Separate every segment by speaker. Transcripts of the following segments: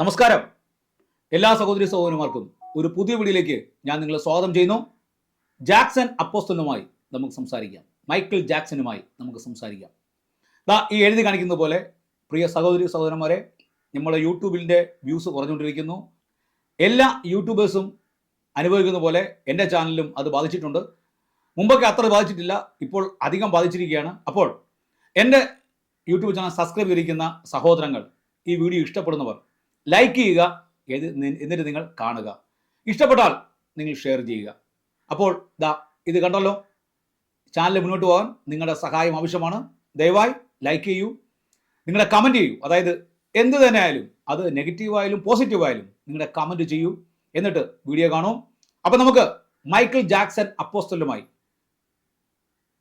Speaker 1: നമസ്കാരം. എല്ലാ സഹോദരി സഹോദരന്മാർക്കും ഒരു പുതിയ വീഡിയോയിലേക്ക് ഞാൻ നിങ്ങളെ സ്വാഗതം ചെയ്യുന്നു. ജാക്സൺ അപ്പോസ്റ്റലുമായി നമുക്ക് സംസാരിക്കാം. മൈക്കിൾ ജാക്സനുമായി നമുക്ക് സംസാരിക്കാം. ദാ ഈ എഴുതി കാണിക്കുന്ന പോലെ പ്രിയ സഹോദരി സഹോദരന്മാരെ നമ്മളെ യൂട്യൂബിന്റെ വ്യൂസ് കുറഞ്ഞുകൊണ്ടിരിക്കുന്നു. എല്ലാ യൂട്യൂബേഴ്സും അനുഭവിക്കുന്ന പോലെ എന്റെ ചാനലിലും അത് ബാധിച്ചിട്ടുണ്ട്. മുമ്പൊക്കെ അത്ര ബാധിച്ചിട്ടില്ല ഇപ്പോൾ അധികം ബാധിച്ചിരിക്കുകയാണ്. അപ്പോൾ എന്റെ യൂട്യൂബ് ചാനൽ സബ്സ്ക്രൈബ് ചെയ്തിരിക്കുന്ന സഹോദരങ്ങൾ ഈ വീഡിയോ ഇഷ്ടപ്പെടുന്നവർ ലൈക്ക് ചെയ്യുക ഏത് എന്നിട്ട് നിങ്ങൾ കാണുക. ഇഷ്ടപ്പെട്ടാൽ നിങ്ങൾ ഷെയർ ചെയ്യുക. അപ്പോൾ ദാ ഇത് കണ്ടല്ലോ? ചാനൽ മുന്നോട്ട് പോകാൻ നിങ്ങളുടെ സഹായം ആവശ്യമാണ്. ദയവായി ലൈക്ക് ചെയ്യൂ. നിങ്ങളുടെ കമന്റ് ചെയ്യൂ. അതായത് എന്ത് തന്നെ ആയാലും അത് നെഗറ്റീവായാലും പോസിറ്റീവായാലും നിങ്ങളുടെ കമന്റ് ചെയ്യൂ. എന്നിട്ട് വീഡിയോ കാണൂ. അപ്പോൾ നമുക്ക് മൈക്കിൾ ജാക്സൺ അപ്പോസ്റ്റലുമായി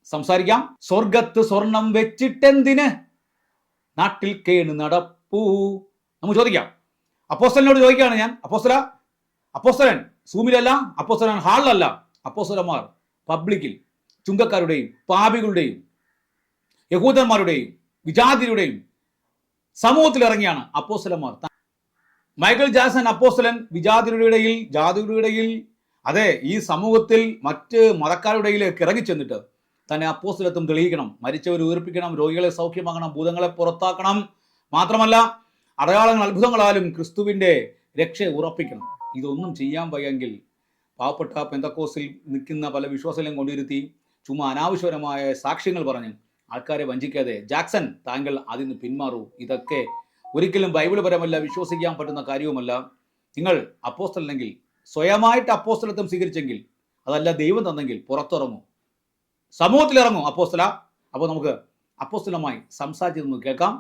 Speaker 1: സംസാരിക്കാം. സ്വർഗത്ത് സ്വർണം വെച്ചിട്ടെന്തിന്? നാട്ടിൽ കേണ് നടപ്പൂ. നമുക്ക് ചോദിക്കാം. അപ്പോസ്റ്റലിനോട് ചോദിക്കുകയാണ് ഞാൻ അപ്പോസ്റ്റല അപ്പോസ്റ്റലൻ സൂമിലല്ല അപ്പോസ്റ്റലൻ ഹാളിലല്ല. അപ്പോസ്റ്റലന്മാർ പബ്ലിക്കിൽ ചുങ്കക്കാരുടെയും പാപികളുടെയും യഹൂദന്മാരുടെയും വിജാതിരുടെയും സമൂഹത്തിൽ ഇറങ്ങിയാണ് അപ്പോസ്റ്റലന്മാർ മൈക്കിൾ ജാസൻ അപ്പോസ്റ്റലൻ വിജാതിരുടെ ഇടയിൽ ജാതിരുടെ ഇടയിൽ അതെ ഈ സമൂഹത്തിൽ മറ്റ് മതക്കാരുടെ ഇടയിലേക്ക് ഇറങ്ങി ചെന്നിട്ട് തന്നെ അപ്പോസ്റ്റലത്വം തെളിയിക്കണം മരിച്ചവർ ഉയർപ്പിക്കണം രോഗികളെ സൗഖ്യമാക്കണം ഭൂതങ്ങളെ പുറത്താക്കണം. മാത്രമല്ല അടയാളങ്ങൾ അത്ഭുതങ്ങളാലും ക്രിസ്തുവിന്റെ രക്ഷ ഉറപ്പിക്കണം. ഇതൊന്നും ചെയ്യാൻ വയ്യെങ്കിൽ പാവപ്പെട്ട പെന്തക്കോസിൽ നിൽക്കുന്ന പല വിശ്വാസങ്ങളെയും കൊണ്ടിരുത്തി ചുമ്മാ അനാവശ്യപരമായ സാക്ഷ്യങ്ങൾ പറഞ്ഞ് ആൾക്കാരെ വഞ്ചിക്കാതെ ജാക്സൺ താങ്കൾ അതിൽ നിന്ന് പിന്മാറൂ. ഇതൊക്കെ ഒരിക്കലും ബൈബിൾ പരമല്ല വിശ്വസിക്കാൻ പറ്റുന്ന കാര്യവുമല്ല. നിങ്ങൾ അപ്പോസ്റ്റലെങ്കിൽ സ്വയമായിട്ട് അപ്പോസ്റ്റലത്വം സ്വീകരിച്ചെങ്കിൽ അതല്ല ദൈവം തന്നെങ്കിൽ പുറത്തിറങ്ങൂ. സമൂഹത്തിലിറങ്ങൂ അപ്പോസ്റ്റല അപ്പോൾ നമുക്ക് അപ്പോസ്റ്റലമായി സംസാരിച്ചതെന്ന് കേൾക്കാം.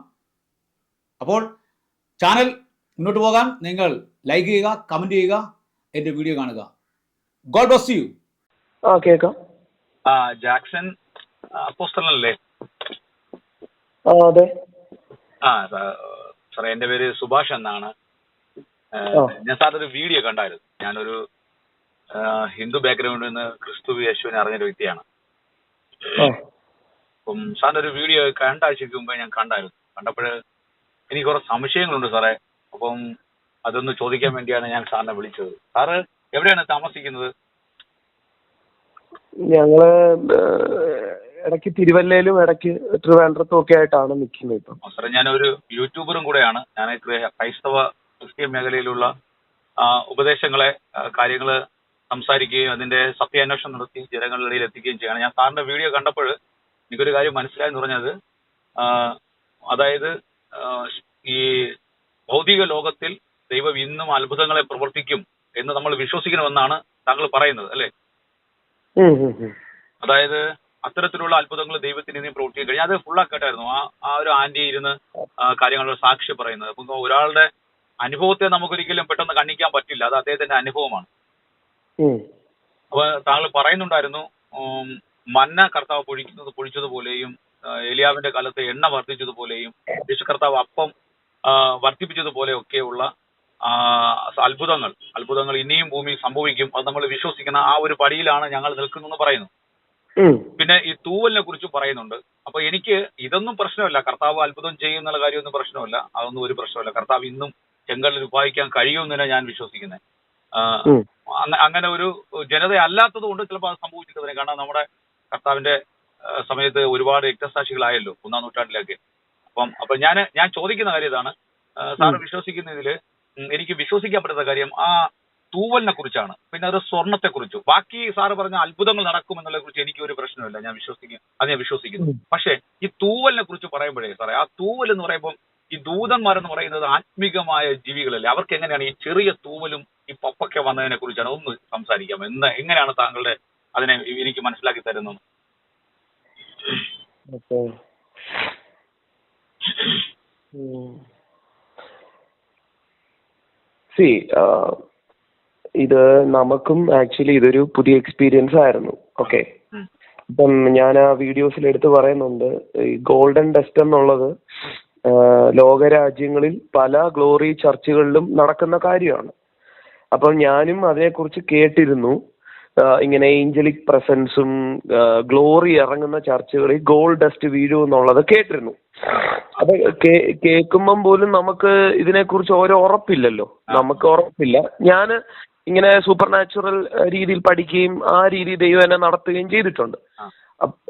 Speaker 1: അപ്പോൾ ചാനൽ മുന്നോട്ട് പോകാൻ നിങ്ങൾ ലൈക്ക് ചെയ്യുക കമന്റ് ചെയ്യുക എന്റെ വീഡിയോ കാണുക. ഗോഡ് ബ്ലസ് യു
Speaker 2: ആ കേൾക്കാം.
Speaker 3: ആ ജാക്സൺ അപ്പോസ്റ്റലല്ലേ?
Speaker 2: ആ അതെ.
Speaker 3: ആ സാറേ എന്റെ പേര് സുഭാഷ് എന്നാണ്. ഞാൻ സാറിന്റെ ഒരു വീഡിയോ കണ്ടായിരുന്നു. ഞാനൊരു ഹിന്ദു ബാക്ക്ഗ്രൗണ്ടിൽ നിന്ന് ക്രിസ്തു യേശുവിനെ അറിഞ്ഞൊരു വ്യക്തിയാണ്. അപ്പം സാറിന്റെ ഒരു വീഡിയോ രണ്ടാഴ്ചക്ക് മുമ്പേ ഞാൻ കണ്ടായിരുന്നു. കണ്ടപ്പോൾ എനിക്ക് കുറെ സംശയങ്ങളുണ്ട് സാറേ. അപ്പം അതൊന്ന് ചോദിക്കാൻ വേണ്ടിയാണ് ഞാൻ സാറിനെ വിളിച്ചത്. സാറ് എവിടെയാണ് താമസിക്കുന്നത്?
Speaker 2: ഞങ്ങൾ ഇടയ്ക്ക് തിരുവല്ലയിലും ഇടയ്ക്ക് ട്രിവാൻഡ്രത്തും ഒക്കെ ആയിട്ടാണ് നിൽക്കുന്നത് ഇപ്പം.
Speaker 3: ഞാൻ സാറേ ഞാനൊരു യൂട്യൂബറും കൂടെയാണ്. ഞാൻ ക്രൈസ്തവ ക്രിസ്ത്യൻ മേഖലയിലുള്ള ഉപദേശങ്ങളെ കാര്യങ്ങൾ സംസാരിക്കുകയും അതിന്റെ സത്യാന്വേഷണം നടത്തി ജനങ്ങളുടെ ഇടയിൽ എത്തിക്കുകയും ചെയ്യണം. ഞാൻ സാറിന്റെ വീഡിയോ കണ്ടപ്പോൾ എനിക്കൊരു കാര്യം മനസ്സിലായെന്ന് പറഞ്ഞത് അതായത് ഈ ഭൗതിക ലോകത്തിൽ ദൈവം ഇന്നും അത്ഭുതങ്ങളെ പ്രവർത്തിക്കും എന്ന് നമ്മൾ വിശ്വസിക്കണമെന്നാണ് താങ്കൾ പറയുന്നത് അല്ലെ. അതായത് അത്തരത്തിലുള്ള അത്ഭുതങ്ങൾ ദൈവത്തിന് ഇനി പ്രവർത്തിക്കാൻ കഴിഞ്ഞാൽ അത് ഫുള്ളാക്കട്ടായിരുന്നു ആ ആ ഒരു ആന്റി ഇരുന്ന് കാര്യങ്ങൾ കാര്യങ്ങളുടെ സാക്ഷി പറയുന്നത്. അപ്പൊ ഒരാളുടെ അനുഭവത്തെ നമുക്കൊരിക്കലും പെട്ടെന്ന് കണ്ണിക്കാൻ പറ്റില്ല. അത് അദ്ദേഹത്തിന്റെ അനുഭവമാണ്. അപ്പൊ താങ്കൾ പറയുന്നുണ്ടായിരുന്നു മന്ന കർത്താവ് പൊഴിക്കുന്നത് പൊഴിച്ചതുപോലെയും എലിയാവിന്റെ കാലത്ത് എണ്ണ വർദ്ധിച്ചതുപോലെയും യേശു കർത്താവ് അപ്പം വർദ്ധിപ്പിച്ചതുപോലെയൊക്കെയുള്ള അത്ഭുതങ്ങൾ അത്ഭുതങ്ങൾ ഇനിയും ഭൂമിയിൽ സംഭവിക്കും അത് നമ്മൾ വിശ്വസിക്കുന്ന ആ ഒരു പടിയിലാണ് ഞങ്ങൾ നിൽക്കുന്നതെന്ന് പറയുന്നു. പിന്നെ ഈ തൂവലിനെ കുറിച്ച് പറയുന്നുണ്ട്. അപ്പൊ എനിക്ക് ഇതൊന്നും പ്രശ്നമല്ല. കർത്താവ് അത്ഭുതം ചെയ്യും എന്നുള്ള കാര്യമൊന്നും പ്രശ്നമല്ല. അതൊന്നും ഒരു പ്രശ്നമല്ല. കർത്താവ് ഇന്നും ചെങ്കലിൽ ഉപായിക്കാൻ കഴിയുമെന്നാണ് ഞാൻ വിശ്വസിക്കുന്നത്. അങ്ങനെ ഒരു ജനത അല്ലാത്തത് കൊണ്ട് ചിലപ്പോൾ അത് സംഭവിച്ചിട്ട് കാരണം നമ്മുടെ കർത്താവിന്റെ സമയത്ത് ഒരുപാട് രക്തസാക്ഷികളായല്ലോ ഒന്നാം നൂറ്റാണ്ടിലൊക്കെ. അപ്പം അപ്പൊ ഞാൻ ഞാൻ ചോദിക്കുന്ന കാര്യം ഇതാണ്. സാർ സാറ്
Speaker 2: ഉം.
Speaker 3: വിശ്വസിക്കുന്ന ഇതിൽ എനിക്ക് വിശ്വസിക്കാൻ പറ്റാത്ത കാര്യം ആ തൂവലിനെ കുറിച്ചാണ്. പിന്നെ അത് സ്വർണത്തെ കുറിച്ചു. ബാക്കി സാറ് പറഞ്ഞ അത്ഭുതങ്ങൾ നടക്കും കുറിച്ച് എനിക്ക് ഒരു പ്രശ്നമില്ല. ഞാൻ വിശ്വസിക്കും അത് ഞാൻ വിശ്വസിക്കുന്നു. പക്ഷേ ഈ തൂവലിനെ കുറിച്ച് പറയുമ്പോഴേ സാറേ ആ തൂവൽ എന്ന് പറയുമ്പോൾ ഈ ദൂതന്മാരെന്ന് പറയുന്നത് ആത്മീകമായ ജീവികളല്ലേ. അവർക്ക് എങ്ങനെയാണ് ഈ ചെറിയ തൂവലും ഈ പപ്പൊക്കെ വന്നതിനെ കുറിച്ചാണ് ഒന്ന് സംസാരിക്കാം. എന്ന് എങ്ങനെയാണ് താങ്കളുടെ അതിനെ എനിക്ക് മനസ്സിലാക്കി തരുന്നത്?
Speaker 2: ഓക്കേ. ഉം. സി ഇത് നമുക്കും ആക്ച്വലി ഇതൊരു പുതിയ എക്സ്പീരിയൻസ് ആയിരുന്നു. ഓക്കെ ഇപ്പം ഞാൻ ആ വീഡിയോസിൽ എടുത്തു പറയുന്നുണ്ട്. ഈ ഗോൾഡൻ ഡസ്റ്റ് എന്നുള്ളത് ലോകരാജ്യങ്ങളിൽ പല ഗ്ലോറി ചർച്ചുകളിലും നടക്കുന്ന കാര്യമാണ്. അപ്പം ഞാനും അതിനെക്കുറിച്ച് കേട്ടിരുന്നു. ഇങ്ങനെ ഏഞ്ചലിക് പ്രസൻസും ഗ്ലോറി ഇറങ്ങുന്ന ചർച്ചുകളിൽ ഗോൾഡ് ഡസ്റ്റ് വീഴും എന്നുള്ളത് കേട്ടിരുന്നു. അത് കേൾക്കുമ്പം പോലും നമുക്ക് ഇതിനെക്കുറിച്ച് ഓരോ ഉറപ്പില്ലല്ലോ. നമുക്ക് ഉറപ്പില്ല. ഞാൻ ഇങ്ങനെ സൂപ്പർ നാച്ചുറൽ രീതിയിൽ പഠിക്കുകയും ആ രീതി ദൈവം എന്നെ നടത്തുകയും ചെയ്തിട്ടുണ്ട്.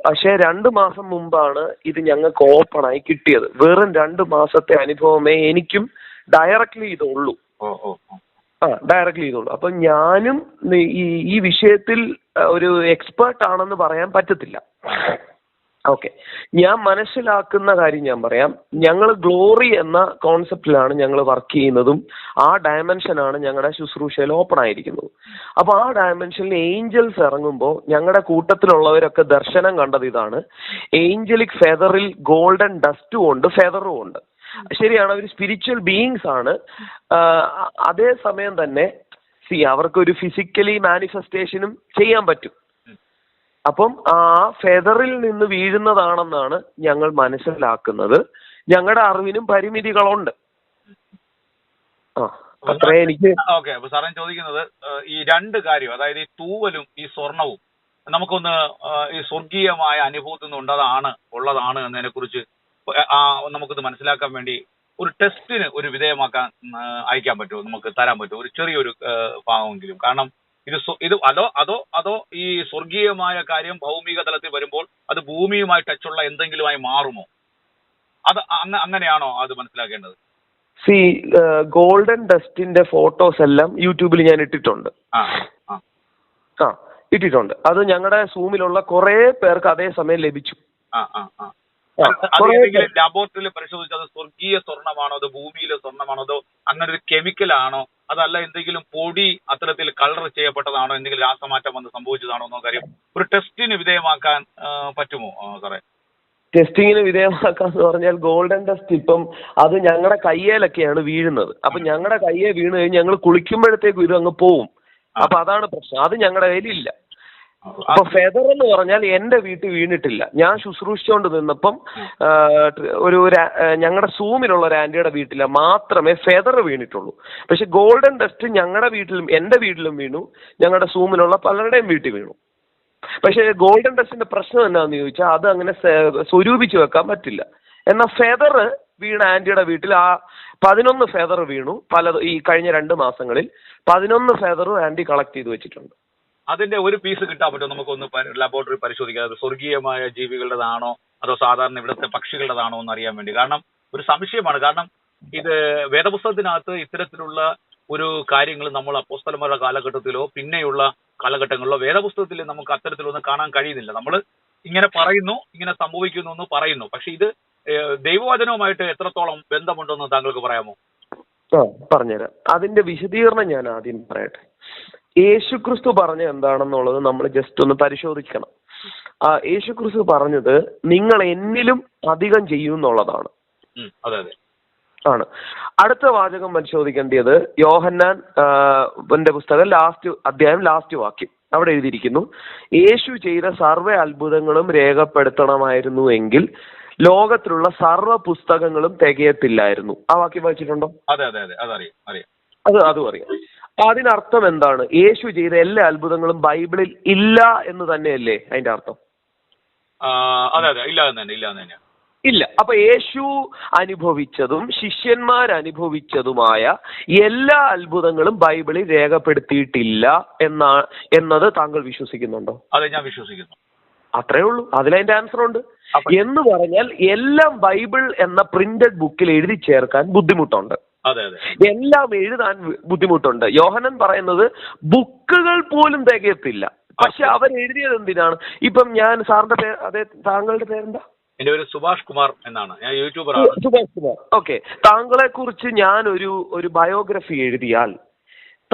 Speaker 2: പക്ഷേ രണ്ട് മാസം മുമ്പാണ് ഇത് ഞങ്ങൾക്ക് ഓപ്പൺ ആയി കിട്ടിയത്. വെറും രണ്ട് മാസത്തെ അനുഭവമേ എനിക്കും ഡയറക്ട്ലി ഇതുള്ളൂ. ആ ഡയറക്റ്റ്ലി ചെയ്തോളൂ. അപ്പൊ ഞാനും ഈ ഈ വിഷയത്തിൽ ഒരു എക്സ്പേർട്ട് ആണെന്ന് പറയാൻ പറ്റത്തില്ല. ഓക്കെ ഞാൻ മനസ്സിലാക്കുന്ന കാര്യം ഞാൻ പറയാം. ഞങ്ങൾ ഗ്ലോറി എന്ന കോൺസെപ്റ്റിലാണ് ഞങ്ങൾ വർക്ക് ചെയ്യുന്നതും ആ ഡയമെൻഷനാണ് ഞങ്ങളുടെ ശുശ്രൂഷയിൽ ഓപ്പൺ ആയിരിക്കുന്നത്. അപ്പൊ ആ ഡയമെൻഷനിൽ ഏഞ്ചൽസ് ഇറങ്ങുമ്പോൾ ഞങ്ങളുടെ കൂട്ടത്തിലുള്ളവരൊക്കെ ദർശനം കണ്ടത് ഇതാണ്. ഏഞ്ചലിക് ഫെദറിൽ ഗോൾഡൻ ഡസ്റ്റും ഉണ്ട് ഫെദറും ഉണ്ട്. ശരിയാണ് അവർ സ്പിരിച്വൽ ബീയിങ്സ് ആണ്. അതേ സമയം തന്നെ സി അവർക്ക് ഒരു ഫിസിക്കലി മാനിഫെസ്റ്റേഷനും ചെയ്യാൻ പറ്റും. അപ്പം ആ ഫെദറിൽ നിന്ന് വീഴുന്നതാണെന്നാണ് ഞങ്ങൾ മനസ്സിലാക്കുന്നത്. ഞങ്ങളുടെ അറിവിനും പരിമിതികളുണ്ട്. ആ അത്രേ എനിക്ക്
Speaker 3: ഓക്കെ അപ്പൊ സാറേ ചോദിക്കുന്നത് ഈ രണ്ട് കാര്യം അതായത് ഈ തൂവലും ഈ സ്വർണവും നമുക്കൊന്ന് ഈ സ്വർഗീയമായ അനുഭവത്തിൽ നിന്ന് ഉണ്ടതാണ് ഉള്ളതാണ് എന്നതിനെ കുറിച്ച് നമുക്കൊന്ന് മനസ്സിലാക്കാൻ വേണ്ടി ഒരു ടെസ്റ്റിന് ഒരു വിധേയമാക്കാൻ അയക്കാൻ പറ്റുമോ? നമുക്ക് തരാൻ പറ്റുമോ? ഒരു ചെറിയൊരു ഭാഗമെങ്കിലും. കാരണം ഇത് ഇത് അതോ അതോ അതോ ഈ സ്വർഗീയമായ കാര്യം ഭൗമിക തലത്തിൽ വരുമ്പോൾ അത് ഭൂമിയുമായി ടച്ചുള്ള എന്തെങ്കിലുമായി മാറുമോ? അത് അങ്ങനെയാണോ അത് മനസ്സിലാക്കേണ്ടത്?
Speaker 2: സി ഗോൾഡൻ ഡസ്റ്റിന്റെ ഫോട്ടോസ് എല്ലാം യൂട്യൂബിൽ ഞാൻ ഇട്ടിട്ടുണ്ട്.
Speaker 3: ആ
Speaker 2: ഇട്ടിട്ടുണ്ട്. അത് ഞങ്ങളുടെ സൂമിലുള്ള കുറെ പേർക്ക് അതേ സമയം ലഭിച്ചു.
Speaker 3: ആ ലബോറട്ടറിയിൽ ആ, അത് സ്വർഗീയ സ്വർണമാണോ അതോ ഭൂമിയിലെ സ്വർണമാണോ അതോ അങ്ങനെ ഒരു കെമിക്കൽ ആണോ അതല്ല എന്തെങ്കിലും പൊടി അത്തരത്തിൽ കളർ ചെയ്യപ്പെട്ടതാണോ എന്തെങ്കിലും രാസമാറ്റം വന്ന് സംഭവിച്ചതാണോ എന്നോ കാര്യം ഒരു ടെസ്റ്റിന് വിധേയമാക്കാൻ പറ്റുമോ സാറേ?
Speaker 2: ടെസ്റ്റിങ്ങിന് വിധേയമാക്കാന്ന് പറഞ്ഞാൽ ഗോൾഡൻ ടെസ്റ്റ് ഇപ്പം അത് ഞങ്ങളുടെ കയ്യേലൊക്കെയാണ് വീഴുന്നത്. അപ്പൊ ഞങ്ങളുടെ കയ്യെ വീണ് കഴിഞ്ഞ് ഞങ്ങൾ കുളിക്കുമ്പോഴത്തേക്കും ഇത് അങ്ങ് പോവും അപ്പൊ അതാണ് പ്രശ്നം. അത് ഞങ്ങളുടെ കയ്യിലില്ല. അപ്പൊ ഫെദർ എന്ന് പറഞ്ഞാൽ എന്റെ വീട്ടിൽ വീണിട്ടില്ല. ഞാൻ ശുശ്രൂഷിച്ചുകൊണ്ട് നിന്നപ്പം ഒരു ഞങ്ങളുടെ സൂമിലുള്ള ഒരു ആന്റിയുടെ വീട്ടില മാത്രമേ ഫെദർ വീണിട്ടുള്ളൂ. പക്ഷെ ഗോൾഡൻ ഡസ്റ്റ് ഞങ്ങളുടെ വീട്ടിലും എന്റെ വീട്ടിലും വീണു. ഞങ്ങളുടെ സൂമിലുള്ള പലരുടെയും വീട്ടിൽ വീണു. പക്ഷെ ഗോൾഡൻ ഡസ്റ്റിന്റെ പ്രശ്നം എന്നാന്ന് ചോദിച്ചാൽ അത് അങ്ങനെ സ്വരൂപിച്ചു വെക്കാൻ പറ്റില്ല. എന്നാൽ ഫെദർ വീണ ആന്റിയുടെ വീട്ടിൽ ആ പതിനൊന്ന് ഫെദർ വീണു. പല ഈ കഴിഞ്ഞ രണ്ട് മാസങ്ങളിൽ പതിനൊന്ന് ഫെദറും ആന്റി കളക്ട് ചെയ്ത് വെച്ചിട്ടുണ്ട്.
Speaker 3: അതിന്റെ ഒരു പീസ് കിട്ടാൻ പറ്റും നമുക്കൊന്ന് ലബോറട്ടറി പരിശോധിക്കാം. അത് സ്വർഗീയമായ ജീവികളുടേതാണോ? അതോ സാധാരണ ഇവിടുത്തെ പക്ഷികളുടേതാണോ എന്ന് അറിയാൻ വേണ്ടി. കാരണം ഒരു സംശയമാണ്. കാരണം ഇത് വേദപുസ്തകത്തിനകത്ത് ഇത്തരത്തിലുള്ള ഒരു കാര്യങ്ങൾ നമ്മൾ അപ്പോസ്തലന്മാരുടെ കാലഘട്ടത്തിലോ പിന്നെയുള്ള കാലഘട്ടങ്ങളിലോ വേദപുസ്തകത്തിൽ നമുക്ക് അത്തരത്തിലൊന്നും കാണാൻ കഴിയുന്നില്ല. നമ്മൾ ഇങ്ങനെ പറയുന്നു ഇങ്ങനെ സംഭവിക്കുന്നു എന്ന് പറയുന്നു. പക്ഷെ ഇത് ദൈവവചനവുമായിട്ട് എത്രത്തോളം ബന്ധമുണ്ടെന്ന് താങ്കൾക്ക് പറയാമോ?
Speaker 2: പറഞ്ഞുതരാം. അതിന്റെ വിശദീകരണം ഞാൻ ആദ്യം പറയട്ടെ. യേശുക്രിസ്തു പറഞ്ഞ എന്താണെന്നുള്ളത് നമ്മൾ ജസ്റ്റ് ഒന്ന് പരിശോധിക്കണം. ആ യേശുക്രിസ്തു പറഞ്ഞത് നിങ്ങൾ എന്നിലും അധികം ചെയ്യും എന്നുള്ളതാണ്. ആണ്. അടുത്ത വാചകം പരിശോധിക്കേണ്ടത് യോഹന്നാൻ പുസ്തകം ലാസ്റ്റ് അധ്യായം ലാസ്റ്റ് വാക്യം. അവിടെ എഴുതിയിരിക്കുന്നു യേശു ചെയ്ത സർവ അത്ഭുതങ്ങളും രേഖപ്പെടുത്തണമായിരുന്നു എങ്കിൽ ലോകത്തിലുള്ള സർവ പുസ്തകങ്ങളും തികയത്തില്ലായിരുന്നു. ആ വാക്യം വായിച്ചിട്ടുണ്ടോ?
Speaker 3: അതെ അതെ അതെ. അതറിയാം അറിയാം.
Speaker 2: അത് അതും അറിയാം. അതിനർത്ഥം എന്താണ്? യേശു ചെയ്ത എല്ലാ അത്ഭുതങ്ങളും ബൈബിളിൽ ഇല്ല എന്ന് തന്നെയല്ലേ അതിന്റെ അർത്ഥം?
Speaker 3: അതെ അതെ. തന്നെ ഇല്ല തന്നെ
Speaker 2: ഇല്ല. അപ്പൊ യേശു അനുഭവിച്ചതും ശിഷ്യന്മാർ അനുഭവിച്ചതുമായ എല്ലാ അത്ഭുതങ്ങളും ബൈബിളിൽ രേഖപ്പെടുത്തിയിട്ടില്ല എന്നാ എന്നത് താങ്കൾ വിശ്വസിക്കുന്നുണ്ടോ?
Speaker 3: അതെ ഞാൻ വിശ്വസിക്കുന്നു.
Speaker 2: അത്രേ ഉള്ളൂ. അതിലതിന്റെ ആൻസർ ഉണ്ട്. എന്ന് പറഞ്ഞാൽ എല്ലാം ബൈബിൾ എന്ന പ്രിന്റഡ് ബുക്കിൽ എഴുതി ചേർക്കാൻ ബുദ്ധിമുട്ടുണ്ട്. എല്ലാം എഴുതാൻ ബുദ്ധിമുട്ടുണ്ട്. യോഹനൻ പറയുന്നത് ബുക്കുകൾ പോലും തികയത്തില്ല. പക്ഷെ അവർ എഴുതിയത് എന്തിനാണ്? ഇപ്പം ഞാൻ സാറിന്റെ പേര് അതെ താങ്കളുടെ പേരെന്താ?
Speaker 3: എന്റെ പേര് സുഭാഷ് കുമാർ എന്നാണ്. ഞാൻ യൂട്യൂബറാണ്
Speaker 2: സുഭാഷ് കുമാർ. ഓക്കെ. താങ്കളെ കുറിച്ച് ഞാൻ ഒരു ഒരു ബയോഗ്രഫി എഴുതിയാൽ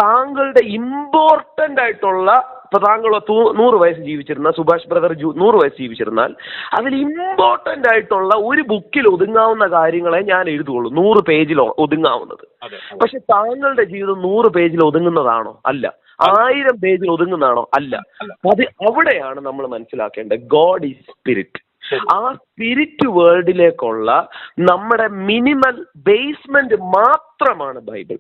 Speaker 2: താങ്കളുടെ ഇമ്പോർട്ടന്റ് ആയിട്ടുള്ള ഇപ്പൊ താങ്കൾ തു- നൂറ് വയസ്സ് ജീവിച്ചിരുന്ന സുഭാഷ് ബ്രദർ നൂറ് വയസ്സ് ജീവിച്ചിരുന്നാൽ അതിൽ ഇമ്പോർട്ടന്റ് ആയിട്ടുള്ള ഒരു ബുക്കിൽ ഒതുങ്ങാവുന്ന കാര്യങ്ങളെ ഞാൻ എഴുതുകയുള്ളൂ. നൂറ് പേജിൽ ഒതുങ്ങാവുന്നത്. പക്ഷെ താങ്കളുടെ ജീവിതം നൂറ് പേജിൽ ഒതുങ്ങുന്നതാണോ? അല്ല. ആയിരം പേജിൽ ഒതുങ്ങുന്നതാണോ? അല്ല. അത് അവിടെയാണ് നമ്മൾ മനസ്സിലാക്കേണ്ടത്. God is spirit. ആ സ്പിരിറ്റ് വേൾഡിലേക്കുള്ള നമ്മുടെ മിനിമൽ ബേസ്മെന്റ് മാത്രമാണ് ബൈബിൾ.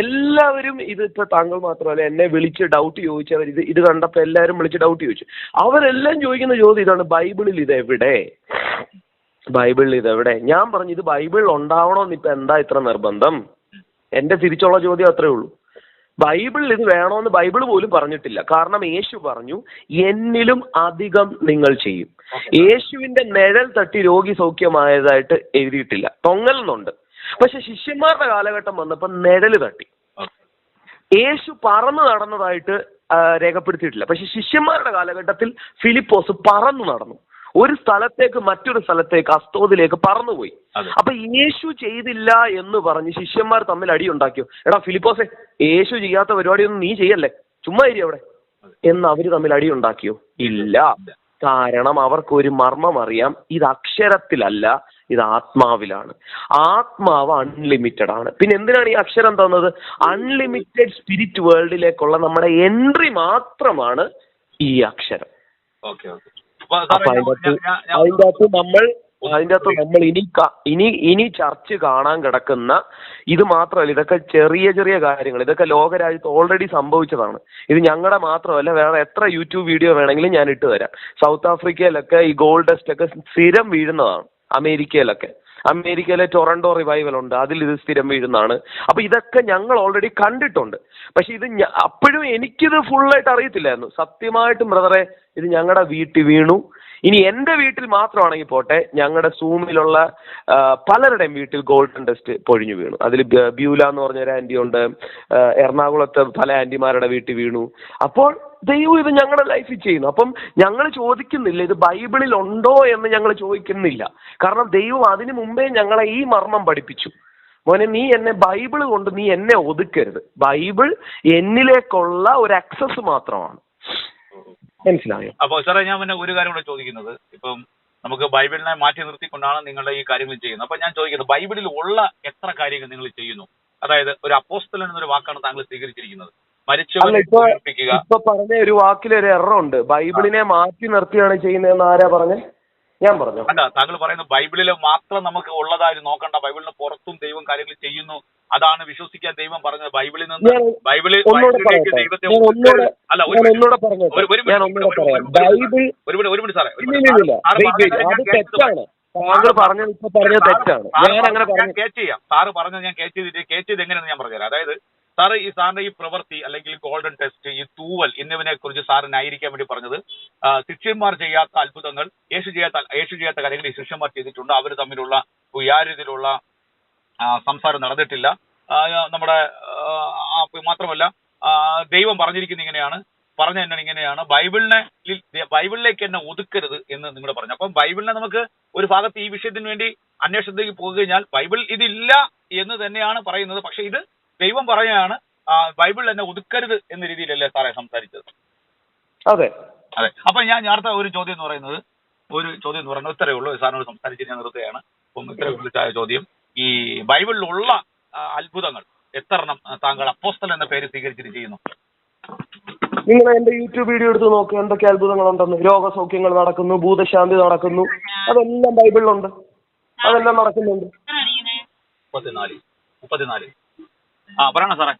Speaker 2: എല്ലാവരും ഇത് ഇപ്പൊ താങ്കൾ മാത്രമല്ല എന്നെ വിളിച്ച് ഡൗട്ട് ചോദിച്ചവർ ഇത് ഇത് കണ്ടപ്പോ എല്ലാവരും വിളിച്ച് ഡൗട്ട് ചോദിച്ചു. അവരെല്ലാം ചോദിക്കുന്ന ചോദ്യം ഇതാണ് ബൈബിളിൽ ഇത് എവിടെ ബൈബിളിൽ ഇത് എവിടെ ഞാൻ പറഞ്ഞു ഇത് ബൈബിളിൽ ഉണ്ടാവണമെന്ന് ഇപ്പൊ എന്താ ഇത്ര നിർബന്ധം? എന്റെ തിരിച്ചുള്ള ചോദ്യം അത്രേ ഉള്ളൂ. ബൈബിളിൽ ഇത് വേണമെന്ന് ബൈബിൾ പോലും പറഞ്ഞിട്ടില്ല. കാരണം യേശു പറഞ്ഞു എന്നിലും അധികം നിങ്ങൾ ചെയ്യും. യേശുവിന്റെ നിഴൽ തട്ടി രോഗി സൗഖ്യമായതായിട്ട് എഴുതിയിട്ടില്ല. തൊങ്ങലുന്നുണ്ട് പക്ഷെ ശിഷ്യന്മാരുടെ കാലഘട്ടം വന്നപ്പോൾ നിഴൽ തട്ടി. യേശു പറന്നു നടന്നതായിട്ട് രേഖപ്പെടുത്തിയിട്ടില്ല. പക്ഷെ ശിഷ്യന്മാരുടെ കാലഘട്ടത്തിൽ ഫിലിപ്പോസ് പറന്നു നടന്നു. ഒരു സ്ഥലത്തേക്ക് മറ്റൊരു സ്ഥലത്തേക്ക് അസ്തോതിലേക്ക് പറന്നുപോയി. അപ്പൊ യേശു ചെയ്തില്ല എന്ന് പറഞ്ഞ് ശിഷ്യന്മാർ തമ്മിൽ അടി ഉണ്ടാക്കിയോ എടാ ഫിലിപ്പോസെ യേശു ചെയ്യാത്ത പരിപാടിയൊന്നും നീ ചെയ്യല്ലേ? ചുമ്മാ ഇരി അവിടെ. എന്ന് അവർ തമ്മിൽ അടി ഉണ്ടാക്കിയോ? ഇല്ല. കാരണം അവർക്ക് ഒരു മർമ്മം അറിയാം. ഇത് അക്ഷരത്തിലല്ല ഇത് ആത്മാവിലാണ്. ആത്മാവ് അൺലിമിറ്റഡ് ആണ്. പിന്നെ എന്തിനാണ് ഈ അക്ഷരം തന്നത്? അൺലിമിറ്റഡ് സ്പിരിറ്റ് വേൾഡിലേക്കുള്ള നമ്മുടെ എൻട്രി മാത്രമാണ് ഈ അക്ഷരം.
Speaker 3: Okay okay.
Speaker 2: അകത്ത് അതിന്റെ അകത്ത് നമ്മൾ അതിന്റെ അകത്ത് നമ്മൾ ഇനി ഇനി ഇനി ചർച്ച് കാണാൻ കിടക്കുന്ന ഇത് മാത്രമല്ല ഇതൊക്കെ ചെറിയ ചെറിയ കാര്യങ്ങൾ. ഇതൊക്കെ ലോകരാജ്യത്ത് ഓൾറെഡി സംഭവിച്ചതാണ്. ഇത് ഞങ്ങളുടെ മാത്രമല്ല വേറെ എത്ര യൂട്യൂബ് വീഡിയോ വേണമെങ്കിലും ഞാൻ ഇട്ട് തരാം. സൗത്ത് ആഫ്രിക്കയിലൊക്കെ ഈ ഗോൾഡ് ഡസ്റ്റ് ഒക്കെ സ്ഥിരം വീഴുന്നതാണ്. അമേരിക്കയിലൊക്കെ. അമേരിക്കയിലെ ടൊറന്റോ റിവൈവൽ ഉണ്ട്. അതിൽ ഇത് സ്ഥിരം വീഴുന്നതാണ്. അപ്പൊ ഇതൊക്കെ ഞങ്ങൾ ഓൾറെഡി കണ്ടിട്ടുണ്ട്. പക്ഷെ ഇത് അപ്പോഴും എനിക്കിത് ഫുള്ളായിട്ട് അറിയത്തില്ലായിരുന്നു. സത്യമായിട്ടും ബ്രദറെ ഇത് ഞങ്ങളുടെ വീട്ടിൽ വീണു. ഇനി എന്റെ വീട്ടിൽ മാത്രമാണെങ്കിൽ പോട്ടെ ഞങ്ങളുടെ സൂമിലുള്ള പലരുടെയും വീട്ടിൽ ഗോൾഡൻ ഡസ്റ്റ് പൊഴിഞ്ഞു വീണു. അതിൽ ബ്യൂല എന്ന് പറഞ്ഞൊരു ആന്റി ഉണ്ട്. എറണാകുളത്തെ പല ആന്റിമാരുടെ വീട്ടിൽ വീണു. അപ്പോൾ ദൈവം ഇത് ഞങ്ങളുടെ ലൈഫിൽ ചെയ്യുന്നു. അപ്പം ഞങ്ങൾ ചോദിക്കുന്നില്ല ഇത് ബൈബിളിൽ ഉണ്ടോ എന്ന് ഞങ്ങൾ ചോദിക്കുന്നില്ല. കാരണം ദൈവം അതിനു മുമ്പേ ഞങ്ങളെ ഈ മർമ്മം പഠിപ്പിച്ചു. മോനെ നീ എന്നെ ബൈബിൾ കൊണ്ട് നീ എന്നെ ഒതുക്കരുത്. ബൈബിൾ എന്നിലേക്കുള്ള ഒരു അക്സസ് മാത്രമാണ്. മനസ്സിലായോ?
Speaker 3: അപ്പൊ സാറേ ഞാൻ പിന്നെ ഒരു കാര്യം കൂടെ ചോദിക്കുന്നത്. ഇപ്പം നമുക്ക് ബൈബിളിനെ മാറ്റി നിർത്തിക്കൊണ്ടാണ് നിങ്ങളുടെ ഈ കാര്യങ്ങൾ ചെയ്യുന്നത്. അപ്പൊ ഞാൻ ചോദിക്കുന്നത് ബൈബിളിൽ ഉള്ള എത്ര കാര്യങ്ങൾ നിങ്ങൾ ചെയ്യുന്നു? അതായത് ഒരു അപ്പോസ്റ്റൽ എന്നൊരു വാക്കാണ് താങ്കൾ സ്വീകരിച്ചിരിക്കുന്നത്.
Speaker 2: ഇപ്പൊ പറഞ്ഞ ഒരു വാക്കിൽ ഒരു എറർ ഉണ്ട്. ബൈബിളിനെ മാറ്റി നിർത്തിയാണ് ചെയ്യുന്നതെന്ന് ആരാ പറഞ്ഞത് ഞാൻ പറഞ്ഞു?
Speaker 3: അല്ല താങ്കൾ പറയുന്നത് ബൈബിളിൽ മാത്രം നമുക്ക് ഉള്ളതായി നോക്കണ്ട. ബൈബിളിന് പുറത്തും ദൈവം കാര്യങ്ങൾ ചെയ്യുന്നു. അതാണ് വിശ്വസിക്കാൻ ദൈവം പറഞ്ഞത്. ബൈബിളിൽ നിന്ന് ബൈബിളിൽ ദൈവത്തെ അല്ല ഒരു മിനിറ്റ്. ഒരു- മിനിറ്റ്. സാറേ.
Speaker 2: തെറ്റാണ്. താങ്കൾ പറഞ്ഞത് ഇപ്പൊ പറഞ്ഞത് തെറ്റാണ്. ഞാൻ അങ്ങനെ പറഞ്ഞു
Speaker 3: ചെയ്യാം. സാറ് പറഞ്ഞത് ഞാൻ കേച്ച് ചെയ്തിട്ട് കേച്ച് ചെയ്ത് എങ്ങനെയാണെന്ന് ഞാൻ പറഞ്ഞുതരാം. അതായത് സാറ് ഈ സാറിന്റെ ഈ പ്രവൃത്തി അല്ലെങ്കിൽ ഗോൾഡൻ ടെസ്റ്റ് ഈ തൂവൽ എന്നിവനെ കുറിച്ച് സാറ് ന്യായീകരിക്കാൻ വേണ്ടി പറഞ്ഞത് ശിഷ്യന്മാർ ചെയ്യാത്ത അത്ഭുതങ്ങൾ യേശു ചെയ്യാത്ത യേശു ചെയ്യാത്ത കാര്യങ്ങൾ ഈ ശിഷ്യന്മാർ ചെയ്തിട്ടുണ്ട്. അവർ തമ്മിലുള്ള യാതിലുള്ള സംസാരം നടന്നിട്ടില്ല. നമ്മുടെ മാത്രമല്ല ദൈവം പറഞ്ഞിരിക്കുന്ന ഇങ്ങനെയാണ്. പറഞ്ഞ എന്നെ ഇങ്ങനെയാണ്. ബൈബിളിനെ ബൈബിളിലേക്ക് എന്നെ ഒതുക്കരുത് എന്ന് നിങ്ങൾ പറഞ്ഞു. അപ്പം ബൈബിളിനെ നമുക്ക് ഒരു ഭാഗത്ത് ഈ വിഷയത്തിന് വേണ്ടി അന്വേഷണത്തിലേക്ക് പോകുക കഴിഞ്ഞാൽ ബൈബിൾ ഇതില്ല എന്ന് തന്നെയാണ് പറയുന്നത്. പക്ഷെ ഇത് ദൈവം പറയുകയാണ് ബൈബിൾ എന്നെ ഒതുക്കരുത് എന്ന രീതിയിലല്ലേ സാറേ സംസാരിച്ചത്?
Speaker 2: അതെ.
Speaker 3: അതെ. അപ്പൊ ഞാൻ അടുത്ത ഒരു ചോദ്യം എന്ന് പറയുന്നത് ഒരു ചോദ്യം എന്ന് പറയുന്നത് ഇത്രയേ ഉള്ളൂ. സാറിനോട് സംസാരിച്ച് ഞാൻ നിർത്തുകയാണ്. അപ്പം ഇത്രയേ ഉള്ളൂ ചോദ്യം. ഈ ബൈബിളിലുള്ള അത്ഭുതങ്ങൾ എത്രണം എണ്ണം താങ്കൾ അപ്പോസ്തൽ എന്ന പേര് സ്വീകരിച്ചിട്ട് ചെയ്യുന്നു?
Speaker 2: നിങ്ങൾ എന്റെ യൂട്യൂബ് വീഡിയോ എടുത്ത് നോക്കുക എന്തൊക്കെ അത്ഭുതങ്ങളുണ്ടെന്ന്. രോഗസൗഖ്യങ്ങൾ നടക്കുന്നു ഭൂതശാന്തി നടക്കുന്നു. അതെല്ലാം ബൈബിളിലുണ്ട്. അതെല്ലാം നടക്കുന്നുണ്ട്.
Speaker 3: മുപ്പത്തിനാല്. മുപ്പത്തിനാല്. ആ പറയണം സാറേ?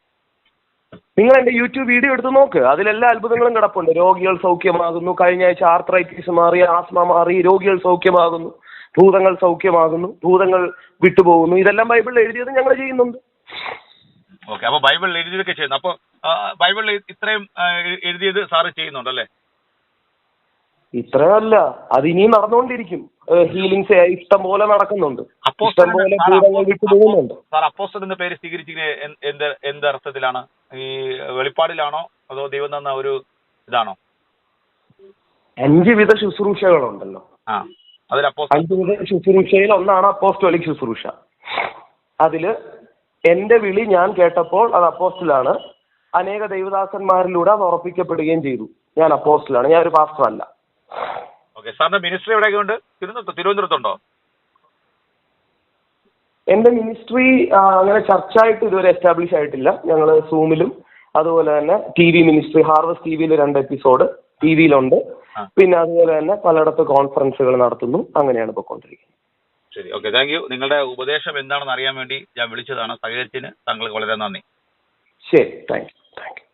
Speaker 2: നിങ്ങൾ എന്റെ യൂട്യൂബ് വീഡിയോ എടുത്ത് നോക്ക്. അതിലെല്ലാ അത്ഭുതങ്ങളും കിടപ്പുണ്ട്. രോഗികൾ സൗഖ്യമാകുന്നു. കഴിഞ്ഞ ആഴ്ച ആർത്രൈറ്റിസ് മാറി ആസ്മ മാറി രോഗികൾ സൗഖ്യമാകുന്നു. ഭൂതങ്ങൾ സൗഖ്യമാകുന്നു. ഭൂതങ്ങൾ വിട്ടുപോകുന്നു. ഇതെല്ലാം ബൈബിളിൽ എഴുതിയത് ഞങ്ങൾ ചെയ്യുന്നുണ്ട്.
Speaker 3: ഓക്കെ അപ്പൊ ബൈബിളിൽ എഴുതിയതൊക്കെ ചെയ്യുന്നു. അപ്പൊ ബൈബിളിൽ ഇത്രയും എഴുതിയത് സാറ് ചെയ്യുന്നുണ്ടല്ലേ?
Speaker 2: ഇത്രയല്ല അത് ഇനിയും നടന്നുകൊണ്ടിരിക്കും. ഹീലിങ്സ് ഇഷ്ടം പോലെ നടക്കുന്നുണ്ട്. ഇഷ്ടം പോലെ ഭൂതങ്ങൾ വിട്ടുപോകുന്നുണ്ട്
Speaker 3: സാർ അപ്പോസ്റ്റൽ എന്ന പേര് സ്വീകരിച്ചിരിക്കുന്നത് എന്ത് എന്ത് അർത്ഥത്തിലാണ്? ഈ വെളിപ്പാടിലാണോ അതോ ദൈവം തന്ന ഒരു ഇതാണോ?
Speaker 2: അഞ്ച് വിധ ശുശ്രൂഷകളുണ്ടല്ലോ. അഞ്ച് വിധ ശുശ്രൂഷയിൽ ഒന്നാണ് അപ്പോസ്റ്റോലിക് ശുശ്രൂഷ. അതിൽ എന്റെ വിളി ഞാൻ കേട്ടപ്പോൾ അത് അപ്പോസ്റ്റലാണ്. അനേക ദൈവദാസന്മാരിലൂടെ അത് ഉറപ്പിക്കപ്പെടുകയും ചെയ്തു. ഞാൻ അപ്പോസ്റ്റലാണ്. ഞാൻ ഒരു പാസ്റ്റർ അല്ല
Speaker 3: ഓക്കെ സാറിന്റെ മിനിസ്ട്രി എവിടെയൊക്കെ ഉണ്ട്? തിരുവനന്തപുരത്ത് തിരുവനന്തപുരത്തുണ്ടോ?
Speaker 2: എന്റെ മിനിസ്ട്രി അങ്ങനെ ചർച്ചായിട്ട് ഇതുവരെ എസ്റ്റാബ്ലിഷ് ആയിട്ടില്ല. ഞങ്ങൾ സൂമിലും അതുപോലെ തന്നെ T V ministry harvest T വിയിൽ രണ്ട് എപ്പിസോഡ് ടി വിയിലുണ്ട് പിന്നെ അതുപോലെ തന്നെ പലയിടത്ത് കോൺഫറൻസുകൾ നടത്തുന്നു. അങ്ങനെയാണ് പോയിക്കൊണ്ടിരിക്കുന്നത്
Speaker 3: ശരി ഓക്കെ താങ്ക് യു നിങ്ങളുടെ ഉപദേശം എന്താണെന്ന് അറിയാൻ വേണ്ടി ഞാൻ വിളിച്ചതാണ്. സഹകരിച്ചതിന് താങ്കൾക്ക് വളരെ നന്ദി.
Speaker 2: ശരി താങ്ക് യു താങ്ക് യു